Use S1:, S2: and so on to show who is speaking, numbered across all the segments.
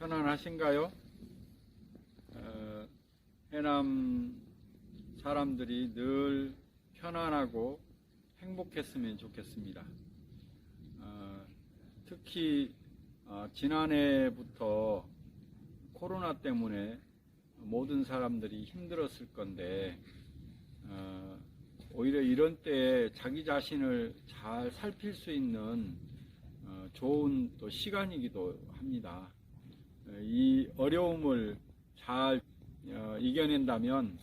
S1: 편안하신가요? 어, 해남 사람들이 늘 편안하고 행복했으면 좋겠습니다. 어, 특히 어, 지난해부터 코로나 때문에 모든 사람들이 힘들었을 건데 어, 오히려 이런 때에 자기 자신을 잘 살필 수 있는 어, 좋은 또 시간이기도 합니다. 어, 이 어려움을 잘 어, 이겨낸다면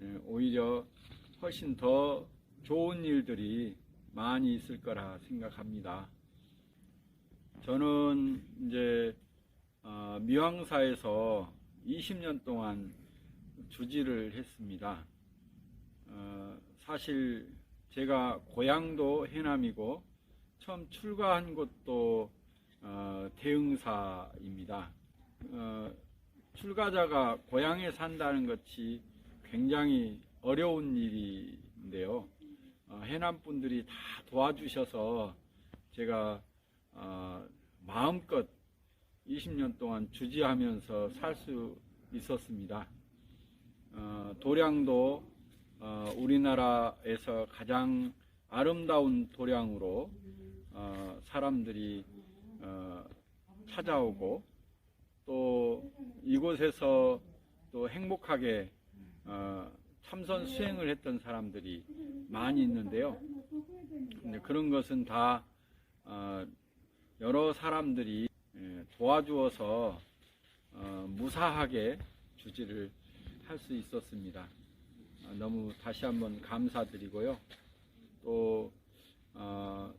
S1: 예, 오히려 훨씬 더 좋은 일들이 많이 있을 거라 생각합니다. 저는 이제 어, 미왕사에서 20년 동안 주지를 했습니다. 어, 사실 제가 고향도 해남이고 처음 출가한 곳도 어, 대흥사입니다. 어, 출가자가 고향에 산다는 것이 굉장히 어려운 일인데요. 어, 해남 분들이 다 도와주셔서 제가 어, 마음껏 20년 동안 주지하면서 살 수 있었습니다. 어, 도량도 어, 우리나라에서 가장 아름다운 도량으로 어, 사람들이 어, 찾아오고 또 이곳에서 또 행복하게 어, 참선 수행을 했던 사람들이 많이 있는데요. 그런 것은 다 어, 여러 사람들이 예, 도와주어서 어, 무사하게 주지를 할 수 있었습니다. 어, 너무 다시 한번 감사드리고요. 또 어,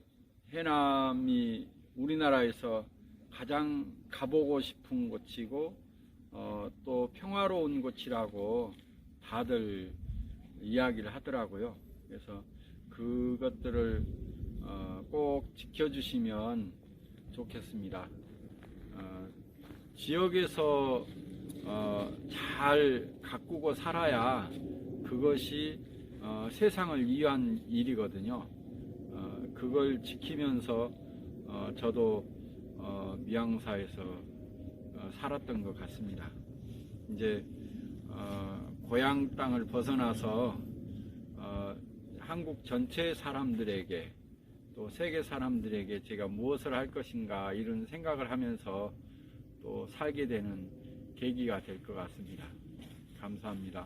S1: 해남이 우리나라에서 가장 가보고 싶은 곳이고 어, 또 평화로운 곳이라고 다들 이야기를 하더라고요. 그래서 그것들을 어, 꼭 지켜주시면 좋겠습니다. 어, 지역에서 어, 잘 가꾸고 살아야 그것이 어, 세상을 위한 일이거든요. 어, 그걸 지키면서 어, 저도 어, 미양사에서 어, 살았던 것 같습니다. 이제 어, 고향 땅을 벗어나서 어, 한국 전체 사람들에게 또 세계 사람들에게 제가 무엇을 할 것인가 이런 생각을 하면서 또 살게 되는 계기가 될 것 같습니다. 감사합니다.